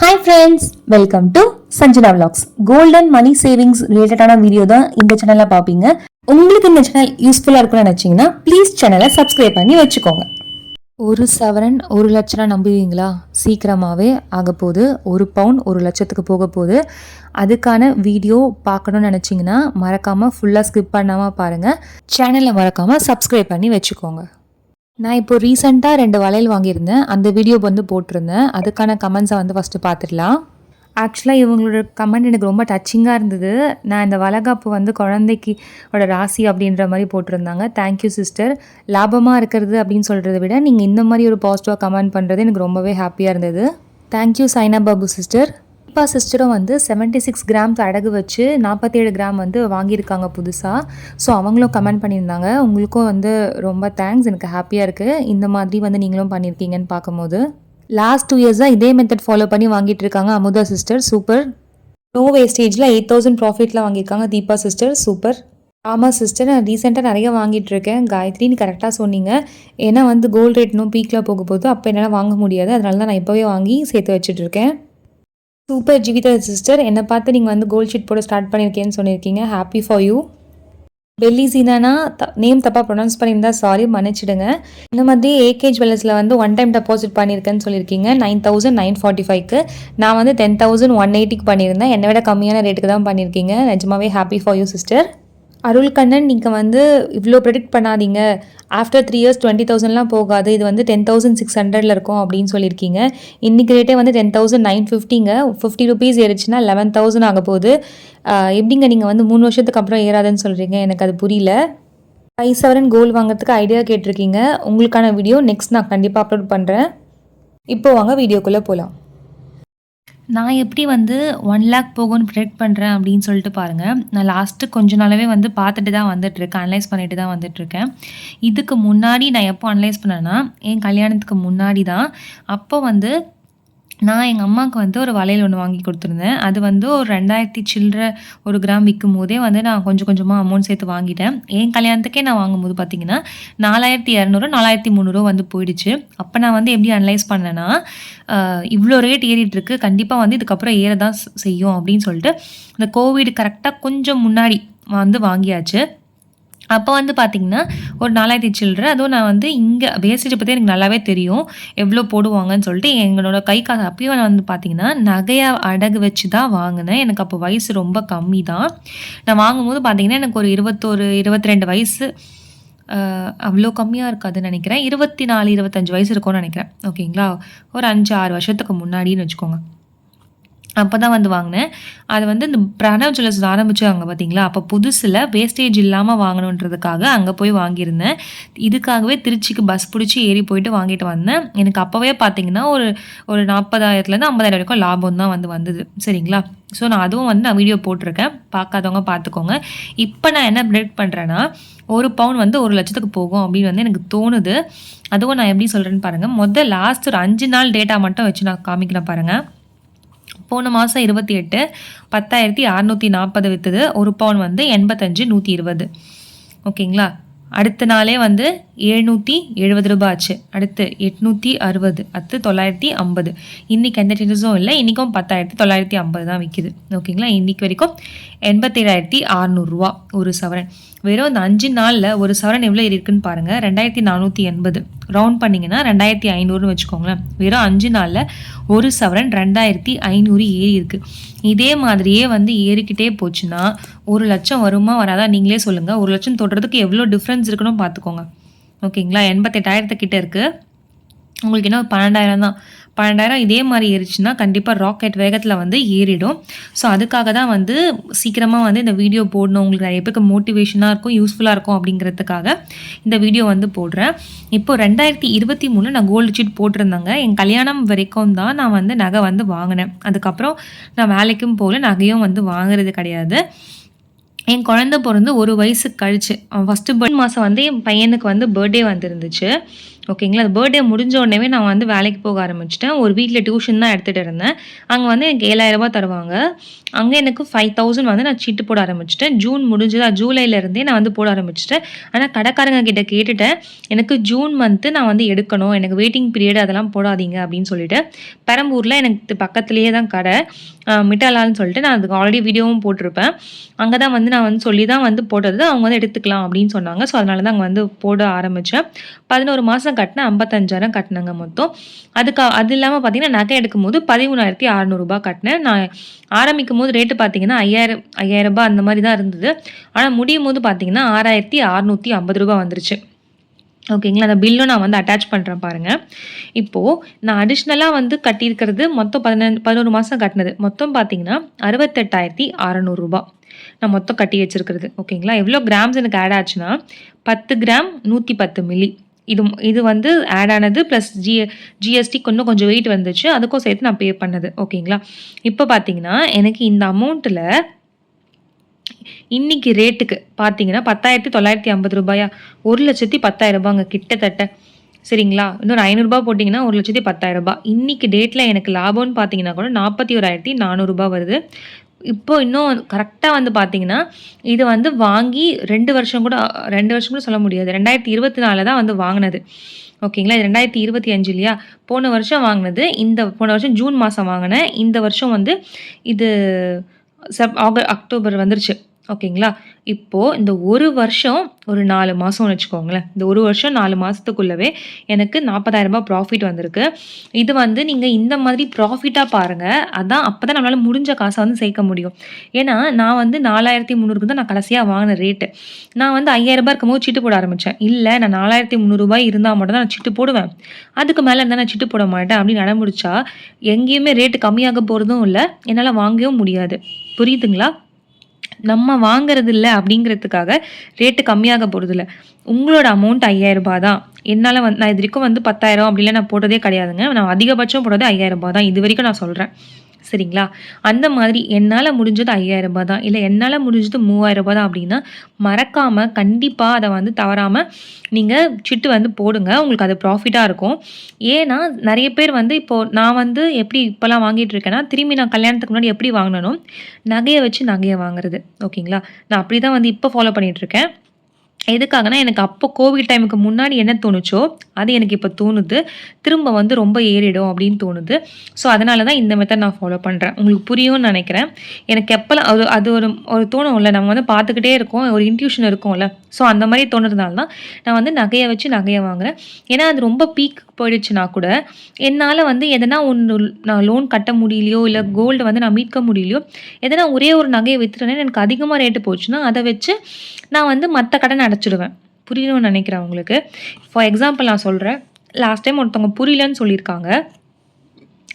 Hi friends welcome to Sanjana vlogs. Golden money savings ரிலேட்டடான video தான் இந்த சேனலில் பார்ப்பீங்க உங்களுக்கு இந்த சேனல் யூஸ்ஃபுல்லாக இருக்கும்னு நினச்சிங்கன்னா ப்ளீஸ் சேனலை சப்ஸ்கிரைப் பண்ணி வச்சுக்கோங்க. ஒரு சவரன் ஒரு லட்சம் நம்புவீங்களா? சீக்கிரமாகவே ஆக போகுது. ஒரு பவுன் ஒரு லட்சத்துக்கு போக போகுது. அதுக்கான வீடியோ பார்க்கணும்னு நினச்சிங்கன்னா மறக்காமல் ஃபுல்லாக ஸ்கிப் பண்ணாமல் பாருங்கள் சேனலை மறக்காமல் சப்ஸ்கிரைப் பண்ணி வச்சுக்கோங்க. நான் இப்போ ரீசெண்டாக ரெண்டு வளையல் வாங்கியிருந்தேன். அந்த வீடியோ வந்து போட்டிருந்தேன். அதுக்கான கமெண்ட்ஸை வந்து ஃபஸ்ட்டு பார்த்துடலாம். ஆக்சுவலாக இவங்களோட கமெண்ட் எனக்கு ரொம்ப டச்சிங்காக இருந்தது. நான் இந்த வளகாப்பு வந்து குழந்தைக்கு ஓட ராசி அப்படின்ற மாதிரி போட்டிருந்தாங்க. தேங்க்யூ சிஸ்டர் லாபமாக இருக்கிறது அப்படின்னு சொல்கிறத விட நீங்கள் இந்த மாதிரி ஒரு பாசிட்டிவாக கமெண்ட் பண்ணுறது எனக்கு ரொம்பவே ஹாப்பியாக இருந்தது. தேங்க்யூ சைனா பாபு சிஸ்டர் அப்பா சிஸ்டரும் வந்து 76 சிக்ஸ் கிராம்ஸ் அடகு வச்சு நாற்பத்தேழு கிராம் வந்து வாங்கியிருக்காங்க புதுசாக ஸோ அவங்களும் கமெண்ட் பண்ணியிருந்தாங்க. உங்களுக்கும் வந்து ரொம்ப தேங்க்ஸ் எனக்கு ஹாப்பியாக இருக்குது இந்த மாதிரி வந்து நீங்களும் பண்ணியிருக்கீங்கன்னு பார்க்கும்போது. லாஸ்ட் டூ இயர்ஸாக இதே மெத்தட் ஃபாலோ பண்ணி வாங்கிட்டு இருக்காங்க அமுதா சிஸ்டர் சூப்பர் நோ வேஸ்டேஜில் எயிட் தௌசண்ட் ப்ராஃபிட்டில் வாங்கியிருக்காங்க தீபா சிஸ்டர் சூப்பர் ஆமாம் சிஸ்டர் நான் ரீசெண்டாக நிறைய வாங்கிட்டு இருக்கேன் காயத்ரி நீ கரெக்டாக சொன்னீங்க. ஏன்னா வந்து கோல்டு ரேட் இன்னும் பீக்கில் போக போது அப்போ என்னால் வாங்க முடியாது. அதனால தான் நான் இப்போவே வாங்கி சேர்த்து வச்சுட்டு இருக்கேன் சூப்பர் ஜீவிதா சிஸ்டர் என்னை பார்த்து நீங்கள் வந்து கோல்ட் ஷீட் போட ஸ்டார்ட் பண்ணியிருக்கேன்னு சொல்லியிருக்கீங்க. ஹாப்பி ஃபார் யூ பெல்லி சீனானா த நேம் தப்பாக ப்ரொனவுன்ஸ் பண்ணியிருந்தா சாரி மன்னிச்சிடுங்க. இந்த மாதிரி ஏகேஜ் வெல்லஸில் வந்து ஒன் டைம் டெபாசிட் பண்ணியிருக்கேன்னு சொல்லியிருக்கீங்க. நைன் தௌசண்ட் நைன் ஃபார்ட்டி ஃபைவ்க்கு நான் வந்து டென் தௌசண்ட் ஒன் எயிட்டிக்கு பண்ணியிருந்தேன். என்னை விட கம்மியான ரேட்டுக்கு தான் பண்ணியிருக்கீங்க. நிஜமாவே happy for you sister Arulkannan நீங்கள் வந்து இவ்வளோ ப்ரெடிக்ட் பண்ணாதீங்க. ஆஃப்டர் த்ரீ இயர்ஸ் டுவெண்ட்டி தௌசண்ட்லாம் போகாது. இது வந்து டென் தௌசண்ட் சிக்ஸ் ஹண்ட்ரடில் இருக்கும் அப்படின்னு சொல்லியிருக்கீங்க. இன்றைக்கி ரேட்டே வந்து டென் தௌசண்ட் நைன் ஃபிஃப்டிங்க ஃபிஃப்டி ருபீஸ் ஏறிச்சுன்னா லெவன் தௌசண்ட் ஆக போகுது. எப்படிங்க நீங்கள் வந்து மூணு வருஷத்துக்கு அப்புறம் ஏறாதுன்னு சொல்கிறீங்க எனக்கு அது புரியல. ஃபைவ் செவன் கோல் வாங்குறதுக்கு ஐடியா கேட்டிருக்கீங்க. உங்களுக்கான வீடியோ நெக்ஸ்ட் நான் கண்டிப்பாக அப்லோட் பண்ணுறேன் இப்போ வாங்க வீடியோக்குள்ளே போகலாம் நான் எப்படி வந்து ஒன் லேக் போகும்னு ப்ரிடெக்ட் பண்ணுறேன் அப்படின்னு சொல்லிட்டு பாருங்கள் நான் லாஸ்ட்டு கொஞ்ச நாளாகவே வந்து பார்த்துட்டு தான் வந்துட்டுருக்கேன். அனலைஸ் பண்ணிட்டு தான் வந்துட்டுருக்கேன். இதுக்கு முன்னாடி நான் எப்போ அனலைஸ் பண்ணேன்னா என் கல்யாணத்துக்கு முன்னாடி தான். அப்போ வந்து நான் எங்கள் அம்மாவுக்கு வந்து ஒரு வளையல் ஒன்று வாங்கி கொடுத்துருந்தேன். அது வந்து ஒரு ரெண்டாயிரத்தி சில்லற ஒரு கிராம் விற்கும் போதே வந்து நான் கொஞ்சம் கொஞ்சமாக அமௌண்ட் சேர்த்து வாங்கிட்டேன். என் கல்யாணத்துக்கே நான் வாங்கும்போது பார்த்தீங்கன்னா நாலாயிரத்தி இரநூறு நாலாயிரத்தி முந்நூறுவா வந்து போயிடுச்சு. அப்போ நான் வந்து எப்படி அனலைஸ் பண்ணேன்னா இவ்வளோ ரேட் ஏறிட்டு இருக்கு. கண்டிப்பாக வந்து இதுக்கப்புறம் ஏற தான் செய்யும் அப்படின்னு சொல்லிட்டு இந்த கோவிட் கரெக்டாக கொஞ்சம் முன்னாடி வந்து வாங்கியாச்சு. அப்போ வந்து பார்த்திங்கன்னா ஒரு நாலாயிரத்தி சில்லற அதுவும் நான் வந்து இங்கே பேசிட்டு பற்றி எனக்கு நல்லாவே தெரியும் எவ்வளோ போடுவாங்கன்னு சொல்லிட்டு எங்களோட கை காசு அப்பயும் நான் வந்து பார்த்திங்கன்னா நகையை அடகு வச்சு தான் வாங்கினேன். எனக்கு அப்போ வயசு ரொம்ப கம்மி தான் நான் வாங்கும்போது பார்த்திங்கன்னா எனக்கு ஒரு இருபத்தோரு இருபத்தி ரெண்டு வயசு அவ்வளோ கம்மியாக இருக்காதுன்னு நினைக்கிறேன். இருபத்தி நாலு இருபத்தஞ்சு வயசு இருக்கும்னு நினைக்கிறேன். ஓகேங்களா? ஒரு அஞ்சு ஆறு வருஷத்துக்கு முன்னாடின்னு வச்சுக்கோங்க. அப்போ தான் வந்து வாங்கினேன். அது வந்து இந்த பிரணவ் ஜுவல்லர்ஸ் ஆரம்பித்தாங்க பார்த்தீங்களா அப்போ புதுசில் வேஸ்டேஜ் இல்லாமல் வாங்கணுன்றதுக்காக அங்கே போய் வாங்கியிருந்தேன். இதுக்காகவே திருச்சிக்கு பஸ் பிடிச்சி ஏறி போயிட்டு வாங்கிட்டு வந்தேன். எனக்கு அப்போவே பார்த்தீங்கன்னா ஒரு ஒரு நாற்பதாயிரத்துலேருந்து ஐம்பதாயிரம் வரைக்கும் லாபம் தான் வந்து வந்தது. சரிங்களா? ஸோ நான் அதுவும் வந்து நான் வீடியோ போட்டிருக்கேன். பார்க்காதவங்க பார்த்துக்கோங்க இப்போ நான் என்ன ப்ரெடிக்ட் பண்ணுறேன்னா ஒரு பவுன் வந்து ஒரு லட்சத்துக்கு போகும் அப்படின்னு வந்து எனக்கு தோணுது. அதுவும் நான் எப்படி சொல்கிறேன்னு பாருங்கள் மொதல் லாஸ்ட் ஒரு அஞ்சு நாள் டேட்டா மட்டும் வச்சு நான் காமிக்கிறேன் பாருங்கள் போன மாதம் இருபத்தி எட்டு பத்தாயிரத்தி அறநூற்றி நாற்பது விற்றுது ஒரு பவுன் வந்து எண்பத்தஞ்சு நூற்றி இருபது. ஓகேங்களா? அடுத்த நாளே வந்து எழுநூற்றி எழுபது ரூபாய் ஆச்சு. அடுத்து எட்நூற்றி அறுபது அடுத்து தொள்ளாயிரத்தி ஐம்பது. இன்றைக்கி எந்த சேஞ்சஸும் இல்லை. இன்றைக்கும் பத்தாயிரத்தி தொள்ளாயிரத்தி ஐம்பது தான் விற்கிது ஓகேங்களா? இன்றைக்கி வரைக்கும் எண்பத்தேழாயிரத்தி அறநூறுரூவா ஒரு சவரன். வெறும் இந்த அஞ்சு நாளில் ஒரு சவரன் எவ்வளோ ஏறி இருக்குன்னு பாருங்கள் ரெண்டாயிரத்தி நானூற்றி எண்பது. ரவுண்ட் பண்ணிங்கன்னா ரெண்டாயிரத்தி ஐநூறுன்னு வச்சுக்கோங்களேன். வெறும் அஞ்சு நாளில் ஒரு சவரன் ரெண்டாயிரத்தி ஐநூறு ஏறி இருக்குது இதே மாதிரியே வந்து ஏறிக்கிட்டே போச்சுன்னா ஒரு லட்சம் வருமா வராதா நீங்களே சொல்லுங்கள் ஒரு லட்சம் தொடுறதுக்கு எவ்வளோ டிஃப்ரென்ஸ் இருக்குன்னு பார்த்துக்கோங்க ஓகேங்களா? எண்பத்தெட்டாயிரத்துக்கிட்ட இருக்குது உங்களுக்கு என்ன ஒரு பன்னெண்டாயிரம் தான். பன்னெண்டாயிரம் இதே மாதிரி ஏறிச்சுன்னா கண்டிப்பாக ராக்கெட் வேகத்தில் வந்து ஏறிடும். ஸோ அதுக்காக தான் வந்து சீக்கிரமாக வந்து இந்த வீடியோ போடணும். உங்களுக்கு நிறைய பேருக்கு மோட்டிவேஷனாக இருக்கும் யூஸ்ஃபுல்லாக இருக்கும் அப்படிங்கிறதுக்காக இந்த வீடியோ வந்து போடுறேன். இப்போது ரெண்டாயிரத்தி இருபத்தி மூணு நான் கோல்டு சீட் போட்டிருந்தேங்க. என் கல்யாணம் வரைக்கும் தான் நான் வந்து நகை வந்து வாங்கினேன். அதுக்கப்புறம் நான் வேலைக்கும் போகல நகையும் வந்து வாங்குறது கிடையாது. என் குழந்த பிறந்து ஒரு வயசு கழிச்சு ஃபஸ்ட்டு பர்த் மாதம் வந்து என் பையனுக்கு வந்து பர்த்டே வந்துருந்துச்சு. ஓகேங்களா அது பர்த்டே முடிஞ்ச உடனே நான் வந்து வேலைக்கு போக ஆரம்பிச்சிட்டேன். ஒரு வீட்டில் டியூஷன் தான் எடுத்துகிட்டு இருந்தேன். அங்கே வந்து எனக்கு ஏழாயிரரூபா தருவாங்க. அங்கே எனக்கு ஃபைவ் தௌசண்ட் வந்து நான் சீட்டு போட ஆரம்பிச்சிட்டேன். ஜூன் முடிஞ்சதா ஜூலைலேருந்தே நான் வந்து போட ஆரம்பிச்சிட்டேன். ஆனால் கடைக்காரங்க கிட்ட கேட்டுட்டேன். எனக்கு ஜூன் மந்த்து நான் வந்து எடுக்கணும். எனக்கு வெயிட்டிங் பீரியட் அதெல்லாம் போடாதீங்க அப்படின்னு சொல்லிட்டு பெரம்பூரில் எனக்கு பக்கத்துலேயே தான் கடை. மிட்டாலான்னு சொல்லிட்டு நான் அதுக்கு ஆல்ரெடி வீடியோவும் போட்டிருப்பேன். அங்கே தான் வந்து நான் வந்து சொல்லி தான் வந்து போட்டது. அவங்க வந்து எடுத்துக்கலாம் அப்படின்னு சொன்னாங்க. ஸோ அதனால தான் அங்கே வந்து போட ஆரம்பித்தேன் பதினோரு மாதம் கட்டினேன் ஐம்பத்தஞ்சாயிரம் கட்டினேங்க மொத்தம். அதுக்கு அது இல்லாமல் பார்த்தீங்கன்னா நகை எடுக்கும் போது பதிமூணாயிரத்தி அறநூறுபா கட்டினேன். நான் ஆரம்பிக்கும் போது ரேட்டு பார்த்தீங்கன்னா ஐயாயிரம் ஐயாயிரம் ரூபாய் அந்த மாதிரி தான் இருந்தது. ஆனால் முடியும் போது பார்த்தீங்கன்னா ஆறாயிரத்தி அறநூற்றி ஐம்பது ரூபா வந்துருச்சு. ஓகேங்களா அந்த பில்லும் நான் வந்து அட்டாச் பண்ணுறேன் பாருங்கள் இப்போது நான் அடிஷ்னலாக வந்து கட்டியிருக்கிறது மொத்தம் பதினஞ்சு பதினோரு மாதம் கட்டினது. மொத்தம் பார்த்தீங்கன்னா அறுபத்தெட்டாயிரத்தி அறநூறுபா நான் மொத்தம் கட்டி வச்சிருக்கிறது. ஓகேங்களா எவ்வளோ கிராம்ஸ் எனக்கு ஆட் ஆச்சுன்னா பத்து கிராம் நூற்றி பத்து மில்லி இது இது வந்து ஆட் ஆனது ப்ளஸ் ஜி ஜிஎஸ்டி கொஞ்சம் கொஞ்சம் வெயிட் வந்துச்சு. அதுக்கும் சேர்த்து நான் பே பண்ணது. ஓகேங்களா இப்போ பார்த்தீங்கன்னா எனக்கு இந்த அமௌண்ட்டில் இன்னைக்கு ரேட்டுக்கு பார்த்தீங்கன்னா பத்தாயிரத்தி தொள்ளாயிரத்தி ஐம்பது ரூபாயா? ஒரு லட்சத்தி பத்தாயிரம் ரூபாங்க கிட்டத்தட்ட. சரிங்களா? இன்னொரு ஐநூறுரூபா போட்டிங்கன்னா ஒரு லட்சத்தி பத்தாயிரரூபா ரூபாய். டேட்டில் எனக்கு லாபம்னு பார்த்தீங்கன்னா கூட நாற்பத்தி ஓராயிரத்தி நானூறுரூபா வருது. இப்போ இன்னும் கரெக்டாக வந்து பார்த்தீங்கன்னா இது வந்து வாங்கி ரெண்டு வருஷம் கூட ரெண்டு வருஷம் கூட சொல்ல முடியாது. ரெண்டாயிரத்தி இருபத்தி நாலில் தான் வந்து வாங்கினது. ஓகேங்களா? இது ரெண்டாயிரத்தி இருபத்தி அஞ்சு இல்லையா? போன வருஷம் வாங்கினது. இந்த போன வருஷம் ஜூன் மாதம் வாங்கினேன். இந்த வருஷம் வந்து இது செப் ஆக அக்டோபர் வந்துருச்சு. ஓகேங்களா? இப்போது இந்த ஒரு வருஷம் ஒரு நாலு மாதம்னு வச்சுக்கோங்களேன். இந்த ஒரு வருஷம் நாலு மாதத்துக்குள்ளவே எனக்கு நாற்பதாயிரரூபா ப்ராஃபிட் வந்திருக்கு. இது வந்து நீங்கள் இந்த மாதிரி ப்ராஃபிட்டாக பாருங்கள் அதான் அப்போ தான் நம்மளால் முடிஞ்ச காசை வந்து சேர்க்க முடியும். ஏன்னா நான் வந்து நாலாயிரத்தி முந்நூறுக்கு தான் நான் கடைசியாக வாங்கின ரேட்டு நான் வந்து ஐயாயிரரூபா இருக்கும்போது சிட்டு போட ஆரம்பித்தேன் இல்லை நான் நாலாயிரத்தி முந்நூறுபாய் இருந்தால் மட்டும் தான் நான் சிட்டு போடுவேன். அதுக்கு மேலே இருந்தால் நான் சிட்டு போட மாட்டேன் அப்படின்னு நடமுடிச்சா எங்கேயுமே ரேட்டு கம்மியாக போகிறதும் இல்லை. என்னால் வாங்கவும் முடியாது. புரியுதுங்களா? நம்ம வாங்குறது இல்லை அப்படிங்கிறதுக்காக ரேட்டு கம்மியாக போகிறதில்ல உங்களோட அமௌண்ட் ஐயாயிரம் ரூபாய் தான். என்னால் வந்து நான் இது வரைக்கும் வந்து பத்தாயிரம் அப்படிலாம் நான் போட்டதே கிடையாதுங்க. நான் அதிகபட்சம் போடுறது ஐயாயிரம் ரூபாய் தான். இது வரைக்கும் நான் சொல்கிறேன் சரிங்களா? அந்த மாதிரி என்னால் முடிஞ்சது ஐயாயிரம் ரூபாய் தான். இல்லை என்னால் முடிஞ்சது மூவாயிரம் ரூபாய் தான் அப்படின்னா மறக்காமல் கண்டிப்பாக அதை வந்து தவறாமல் நீங்கள் சிட்டு வந்து போடுங்க. உங்களுக்கு அது ப்ராஃபிட்டாக இருக்கும். ஏன்னா நிறைய பேர் வந்து இப்போது நான் வந்து எப்படி இப்போல்லாம் வாங்கிட்டு இருக்கேன்னா திரும்பி நான் கல்யாணத்துக்கு முன்னாடி எப்படி வாங்கினனும் நகையை வச்சு நகையை வாங்குறது. ஓகேங்களா? நான் அப்படி தான் வந்து இப்போ ஃபாலோ பண்ணிகிட்ருக்கேன் எதுக்காகனா எனக்கு அப்போ கோவிட் டைமுக்கு முன்னாடி என்ன தோணுச்சோ அது எனக்கு இப்போ தோணுது. திரும்ப வந்து ரொம்ப ஏறிடும் அப்படின்னு தோணுது. ஸோ அதனால தான் இந்த மெத்தட் நான் ஃபாலோ பண்ணுறேன் உங்களுக்கு புரியும்னு நினைக்கிறேன். எனக்கு எப்போல்லாம் அது அது ஒரு ஒரு தோணும்ல. நம்ம வந்து பார்த்துக்கிட்டே இருக்கோம். ஒரு இன்ட்யூஷன் இருக்கும்ல. ஸோ அந்த மாதிரி தோணுறதுனால தான் நான் வந்து நகையை வச்சு நகையை வாங்குறேன். ஏன்னா அது ரொம்ப பீக் போயிடுச்சுன்னா கூட என்னால் வந்து எதனா ஒன்று நான் லோன் கட்ட முடியலையோ இல்லை கோல்டு வந்து நான் மீட்க முடியலையோ எதனா ஒரே ஒரு நகையை விற்றுட்டேன்னா எனக்கு அதிகமாக ரேட்டு போச்சுன்னா அதை வச்சு நான் வந்து மற்ற கடன் அடைச்சிடுவேன். புரியணும்னு நினைக்கிறேன் உங்களுக்கு. ஃபார் எக்ஸாம்பிள் நான் சொல்கிறேன் லாஸ்ட் டைம் ஒருத்தவங்க புரியலன்னு சொல்லியிருக்காங்க.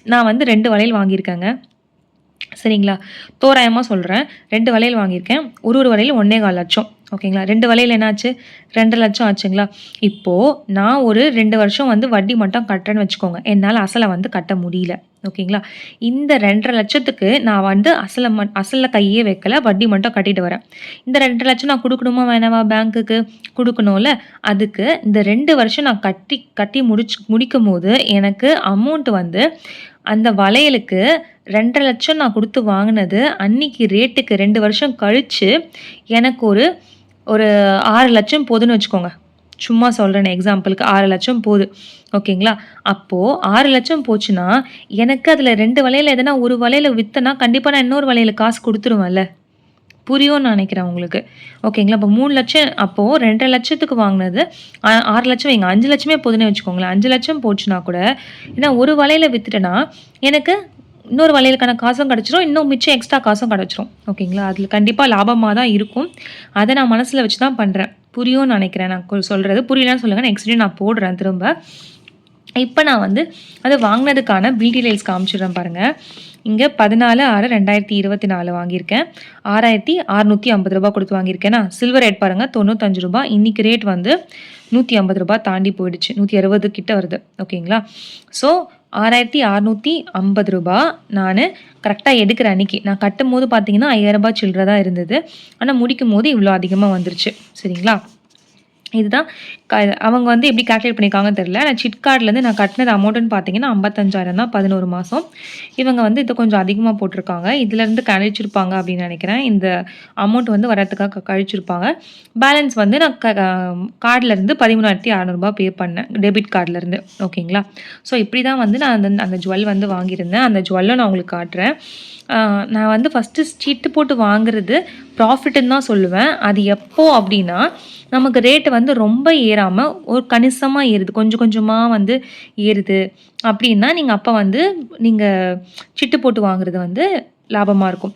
நான் வந்து ரெண்டு வளையல் வாங்கியிருக்கேங்க. சரிங்களா? தோராயமாக சொல்கிறேன் ரெண்டு வளையல் வாங்கியிருக்கேன். ஒரு ஒரு வளையல் ஒன்றே கால் லட்சம். ஓகேங்களா? ரெண்டு வலையில் என்னாச்சு? ரெண்டு லட்சம் ஆச்சுங்களா? இப்போது நான் ஒரு ரெண்டு வருஷம் வந்து வட்டி மட்டும் கட்டுறேன்னு வச்சுக்கோங்க. என்னால் அசலை வந்து கட்ட முடியல. ஓகேங்களா? இந்த ரெண்டரை லட்சத்துக்கு நான் வந்து அசலை மட் அசலில் கையே வைக்கல. வட்டி மட்டும் கட்டிட்டு வரேன். இந்த ரெண்டரை லட்சம் நான் கொடுக்கணுமா வேணாவா பேங்க்குக்கு? கொடுக்கணும்ல. அதுக்கு இந்த ரெண்டு வருஷம் நான் கட்டி கட்டி முடிச்சு முடிக்கும் போது எனக்கு அமௌண்ட் வந்து அந்த வளையலுக்கு ரெண்டரை லட்சம் நான் கொடுத்து வாங்கினது அன்னைக்கு ரேட்டுக்கு ரெண்டு வருஷம் கழித்து எனக்கு ஒரு ஒரு ஆறு லட்சம் போதுன்னு வச்சுக்கோங்க. சும்மா சொல்கிறேன் எக்ஸாம்பிளுக்கு ஆறு லட்சம் போகுது ஓகேங்களா? அப்போது ஆறு லட்சம் போச்சுன்னா எனக்கு அதில் ரெண்டு வலையில் எதனா ஒரு வலையில் விற்றனா கண்டிப்பாக நான் இன்னொரு வலையில் காசு கொடுத்துருவேன்ல. புரியும்னு நினைக்கிறேன் உங்களுக்கு. ஓகேங்களா? இப்போ மூணு லட்சம் அப்போது ரெண்டரை லட்சத்துக்கு வாங்கினது ஆறு லட்சம் வைங்க அஞ்சு லட்சமே போதுன்னு வச்சுக்கோங்களேன். அஞ்சு லட்சம் போச்சுன்னா கூட ஏன்னா ஒரு வலையில் விற்றுட்டேன்னா எனக்கு இன்னொரு வளையலுக்கான காசும் கிடச்சிரும். இன்னும் மிச்சம் எக்ஸ்ட்ரா காசும் கிடச்சிரும். ஓகேங்களா? அதில் கண்டிப்பாக லாபமாக தான் இருக்கும். அதை நான் மனசில் வச்சு தான் பண்ணுறேன் புரியும்னு நினைக்கிறேன். நான் சொல்கிறது புரியலன்னு சொல்லுங்கள் நெக்ஸ்ட் டே நான் போடுறேன் திரும்ப. இப்போ நான் வந்து அதை வாங்கினதுக்கான பில் டீடைல்ஸ் காமிச்சிடுறேன் பாருங்கள் இங்கே பதினாலு ஆறு ரெண்டாயிரத்தி இருபத்தி நாலு வாங்கியிருக்கேன். ஆறாயிரத்தி அறநூற்றி ஐம்பது ரூபா கொடுத்து வாங்கியிருக்கேன்னா சில்வர் ரேட் பாருங்கள் தொண்ணூத்தஞ்சு ரூபா இன்றைக்கி ரேட் வந்து நூற்றி ஐம்பது ரூபா தாண்டி போயிடுச்சு. நூற்றி அறுபது கிட்ட வருது. ஓகேங்களா? ஸோ ஆறாயிரத்தி அறநூற்றி ஐம்பது ரூபா நான் கரெக்டாக எடுக்கிற அன்றைக்கி நான் கட்டும் போது பார்த்தீங்கன்னா ஐயாயிரரூபா சில்லற தான் இருந்தது. ஆனால் முடிக்கும் போது இவ்வளோ அதிகமாக வந்துருச்சு. சரிங்களா? இதுதான். க அவங்க வந்து எப்படி கால்குலேட் பண்ணியிருக்காங்கன்னு தெரியல. நான் சிட் கார்ட்லேருந்து நான் கட்டினது அமௌண்ட்டுன்னு பார்த்தீங்கன்னா ஐம்பத்தஞ்சாயிரம் தான் பதினோரு மாதம் இவங்க வந்து இதை கொஞ்சம் அதிகமாக போட்டிருக்காங்க. இதுலேருந்து கழிச்சிருப்பாங்க அப்படின்னு நினைக்கிறேன். இந்த அமௌண்ட் வந்து வரத்துக்காக கழிச்சிருப்பாங்க. பேலன்ஸ் வந்து நான் க கார்டிலேருந்து பதிமூணாயிரத்தி அறநூறுபா பே பண்ணேன். டெபிட் கார்டிலேருந்து ஓகேங்களா ஸோ இப்படி தான் வந்து நான் அந்த அந்த ஜுவல் வந்து வாங்கியிருந்தேன். அந்த ஜுவல்லும் நான் உங்களுக்கு காட்டுறேன். நான் வந்து ஃபஸ்ட்டு சீட்டு போட்டு வாங்குறது ப்ராஃபிட்டுன்னு தான் சொல்லுவேன். அது எப்போது அப்படின்னா நமக்கு ரேட்டு வந்து ரொம்ப ஏறாமல் ஒரு கணிசமாக ஏறுது. கொஞ்சம் கொஞ்சமாக வந்து ஏறுது. அப்படின்னா நீங்கள் அப்போ வந்து நீங்கள் சிட்டு போட்டு வாங்குறது வந்து லாபமாக இருக்கும்.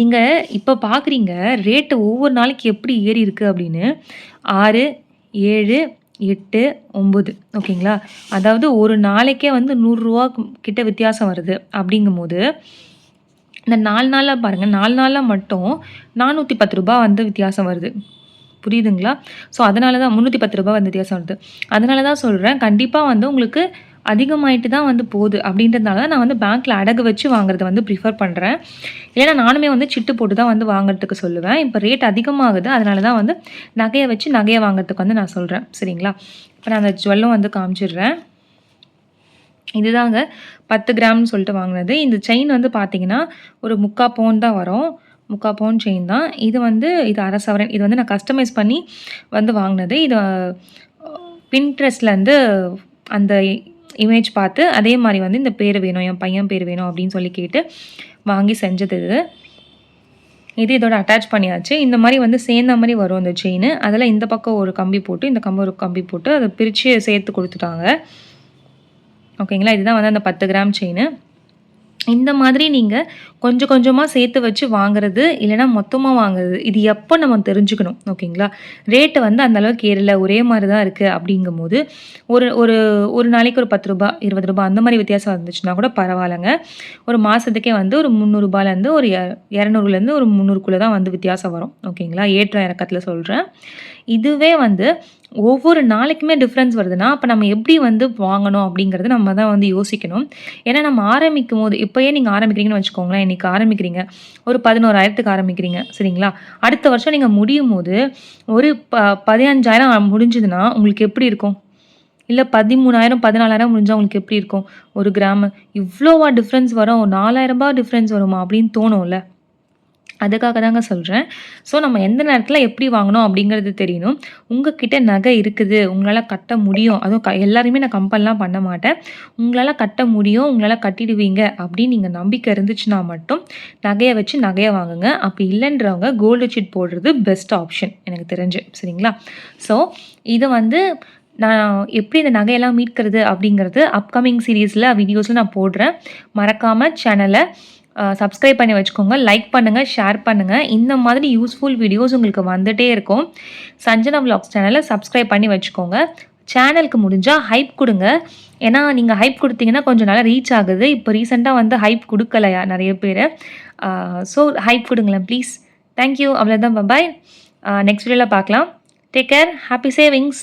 நீங்கள் இப்போ பார்க்குறீங்க ரேட்டு ஒவ்வொரு நாளைக்கு எப்படி ஏறி இருக்குது அப்படின்னு? ஆறு ஏழு எட்டு ஒம்பது ஓகேங்களா? அதாவது ஒரு நாளைக்கே வந்து நூறுரூவா கிட்ட வித்தியாசம் வருது. அப்படிங்கும்போது இந்த நாலு நாளில் பாருங்கள் நாலு நாளில் மட்டும் நானூற்றி பத்து ரூபா வந்து வித்தியாசம் வருது. புரியுதுங்களா? ஸோ அதனால தான் முந்நூற்றி பத்து ரூபா வந்து வித்தியாசம் வருது. அதனால தான் சொல்கிறேன் கண்டிப்பாக வந்து உங்களுக்கு அதிகமாயிட்டு தான் வந்து போகுது. அப்படின்றதுனால தான் நான் வந்து பேங்க்கில் அடகு வச்சு வாங்குறத வந்து ப்ரிஃபர் பண்ணுறேன் ஏன்னா நானுமே வந்து சிட்டு போட்டு தான் வந்து வாங்குறதுக்கு சொல்லுவேன். இப்போ ரேட் அதிகமாகுது. அதனால தான் வந்து நகையை வச்சு நகையை வாங்குறதுக்கு வந்து நான் சொல்கிறேன் சரிங்களா? இப்போ நான் அந்த ஜுவல்லும் வந்து காமிச்சிடுறேன். இதுதாங்க பத்து கிராம்னு சொல்லிட்டு வாங்கினது. இந்த செயின் வந்து பார்த்தீங்கன்னா ஒரு முக்கா பவுன் தான் வரும். முக்கா பவுன் செயின் தான். இது வந்து இது அரை சவரன். இது வந்து நான் கஸ்டமைஸ் பண்ணி வந்து வாங்கினது. இது பின்ட்ரெஸ்ட்லேருந்து அந்த இமேஜ் பார்த்து அதே மாதிரி வந்து இந்த பேர் வேணும் என் பையன் பேர் வேணும் அப்படின்னு சொல்லி கேட்டு வாங்கி செஞ்சது இது. இது இதோட அட்டாச் பண்ணியாச்சு. இந்த மாதிரி வந்து சேர்ந்த மாதிரி வரும் அந்த செயின் அதில் இந்த பக்கம் ஒரு கம்பி போட்டு இந்த கம்பி ஒரு கம்பி போட்டு அதை பிரித்து சேர்த்து கொடுத்துட்டாங்க. ஓகேங்களா? இதுதான் வந்து அந்த பத்து கிராம் செயின் இந்த மாதிரி நீங்கள் கொஞ்சம் கொஞ்சமாக சேர்த்து வச்சு வாங்குறது இல்லைனா மொத்தமாக வாங்குறது இது எப்போ நம்ம தெரிஞ்சுக்கணும் ஓகேங்களா? ரேட்டு வந்து அந்தளவுக்கு ஏறல ஒரே மாதிரி தான் இருக்குது அப்படிங்கும்போது ஒரு ஒரு ஒரு நாளைக்கு ஒரு பத்து ரூபா இருபது ரூபாய் அந்த மாதிரி வித்தியாசம் இருந்துச்சுன்னா கூட பரவாயில்லைங்க. ஒரு மாதத்துக்கே வந்து ஒரு முந்நூறுபாலேருந்து ஒரு இரநூறுலேருந்து ஒரு முந்நூறுக்குள்ளே தான் வந்து வித்தியாசம் வரும் ஓகேங்களா? ஏற்ற இறக்கத்தில் சொல்கிறேன் இதுவே வந்து ஒவ்வொரு நாளைக்குமே டிஃப்ரென்ஸ் வருதுன்னா அப்போ நம்ம எப்படி வந்து வாங்கணும் அப்படிங்கிறது நம்ம தான் வந்து யோசிக்கணும். ஏன்னா நம்ம ஆரம்பிக்கும் போது இப்போயே நீங்கள் ஆரம்பிக்கிறீங்கன்னு வச்சுக்கோங்களேன் இன்றைக்கி ஆரம்பிக்கிறீங்க. ஒரு பதினோராயிரத்துக்கு ஆரம்பிக்கிறீங்க சரிங்களா? அடுத்த வருஷம் நீங்கள் முடியும் போது ஒரு ப பதினஞ்சாயிரம் முடிஞ்சதுன்னா உங்களுக்கு எப்படி இருக்கும்? இல்லை பதிமூணாயிரம் பதினாலாயிரம் முடிஞ்சால் உங்களுக்கு எப்படி இருக்கும்? ஒரு கிராமு. இவ்வளோவா டிஃப்ரென்ஸ் வரும் நாலாயிரம் ரூபாய் டிஃப்ரென்ஸ் வருமா அப்படின்னு தோணும்ல. அதுக்காக தாங்க சொல்கிறேன் ஸோ நம்ம எந்த நேரத்தில் எப்படி வாங்கணும் அப்படிங்கிறது தெரியணும். உங்ககிட்ட நகை இருக்குது உங்களால் கட்ட முடியும். அதுவும் க எல்லாருமே நான் கம்பல்லாம் பண்ண மாட்டேன். உங்களால் கட்ட முடியும் உங்களால் கட்டிடுவீங்க அப்படின்னு நீங்கள் நம்பிக்கை இருந்துச்சுன்னா மட்டும் நகையை வச்சு நகையை வாங்குங்க. அப்படி இல்லைன்றவங்க கோல்டு சீட் போடுறது பெஸ்ட் ஆப்ஷன் எனக்கு தெரிஞ்சு. சரிங்களா? ஸோ இது வந்து நான் எப்படி இந்த நகையெல்லாம் மீட்கிறது அப்படிங்கிறது அப்கமிங் சீரீஸில் வீடியோஸில் நான் போடுறேன். மறக்காமல் சேனலை சப்ஸ்கிரைப் பண்ணி வச்சுக்கோங்க லைக் பண்ணுங்கள் ஷேர் பண்ணுங்கள் இந்த மாதிரி யூஸ்ஃபுல் வீடியோஸ் உங்களுக்கு வந்துட்டே இருக்கும். சஞ்சனா விலாக்ஸ் சேனலை சப்ஸ்கிரைப் பண்ணி வச்சுக்கோங்க. சேனலுக்கு முடிஞ்சால் ஹைப் கொடுங்க. ஏன்னா நீங்கள் ஹைப் கொடுத்தீங்கன்னா கொஞ்சம் நல்லா ரீச் ஆகுது. இப்போ ரீசெண்டாக வந்து ஹைப் கொடுக்கலையா நிறைய பேர். ஸோ ஹைப் கொடுங்களேன் ப்ளீஸ் தேங்க்யூ அவ்வளோதான் பாய் நெக்ஸ்ட் வீடியோவில் பார்க்கலாம். Take care happy savings